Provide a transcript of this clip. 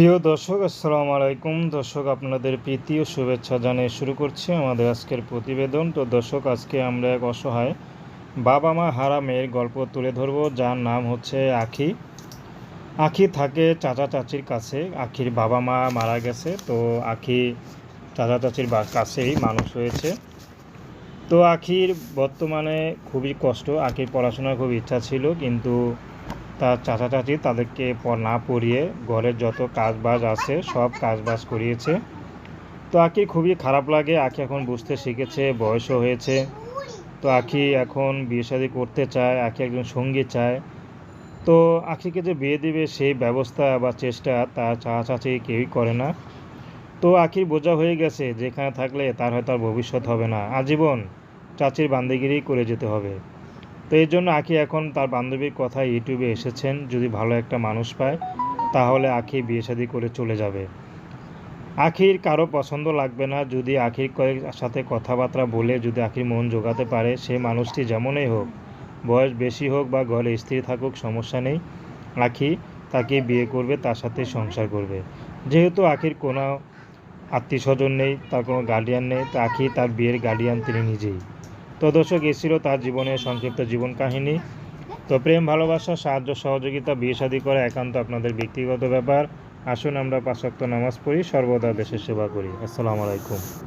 প্রিয় দর্শক, আসসালামু আলাইকুম। দর্শক, আপনাদের প্রীতি ও শুভেচ্ছা জানিয়ে শুরু করছি আমাদের আজকের প্রতিবেদন। তো দর্শক, আজকে আমরা এক অসহায় বাবা মা হারা মেয়ের গল্প তুলে ধরবো, যার নাম হচ্ছে আখি। আখি থাকে চাচা চাচির কাছে, আখির বাবা মা মারা গেছে, তো আখি চাচা চাচির কাছেই মানুষ হয়েছে। তো আখির বর্তমানে খুবই কষ্ট, আখির পড়াশোনার খুব ইচ্ছা ছিল, কিন্তু তার চাচা চাচি তাদেরকে না পড়িয়ে ঘরের যত কাজবাজ আছে, সব কাজবাজ করিয়েছে। তো আখি খুবই খারাপ লাগে আখি এখন বুঝতে শিখেছে, বয়সও হয়েছে। তো আখি এখন বিয়ে শাদী করতে চায় আখি একজন সঙ্গী চায়। তো আখিকে যে বিয়ে দিবে সেই ব্যবস্থা বা চেষ্টা তার চাচা চাচি কেউই করে না। তো আখির বোঝা হয়ে গেছে, যেখানে থাকলে তার হয়তো আর ভবিষ্যৎ হবে না। আজীবন চাচির বান্দিগিরি করে যেতে হবে। তো এই জন্য আখি এখন তার বান্ধবীর কথা ইউটিউবে এসেছেন। যদি ভালো একটা মানুষ পায়, তাহলে আখি বিয়ে শাদী করে চলে যাবে। আখির কারও পছন্দ লাগবে না। যদি আখির কয়েক সাথে কথাবার্তা বলে, যদি আখির মন জোগাতে পারে, সে মানুষটি যেমনই হোক, বয়স বেশি হোক বা ঘরে স্ত্রী থাকুক, সমস্যা নেই। আখি তাকে বিয়ে করবে, তার সাথে সংসার করবে। যেহেতু আখির কোনো আত্মীয় স্বজন নেই, তার কোনো গার্ডিয়ান নেই, তো আখি তার বিয়ের গার্ডিয়ান তিনি নিজেই। তো দর্শক, এ ছিল তার জীবনের সংক্ষিপ্ত জীবন কাহিনী। তো প্রেম, ভালোবাসা, সাহায্য, সহযোগিতা, বিয়ে শাদী করা একান্ত আপনাদের ব্যক্তিগত ব্যাপার। আসুন আমরা পাঁচক্ত নামাজ পড়ি, সর্বদা দেশের সেবা করি। আসসালামু আলাইকুম।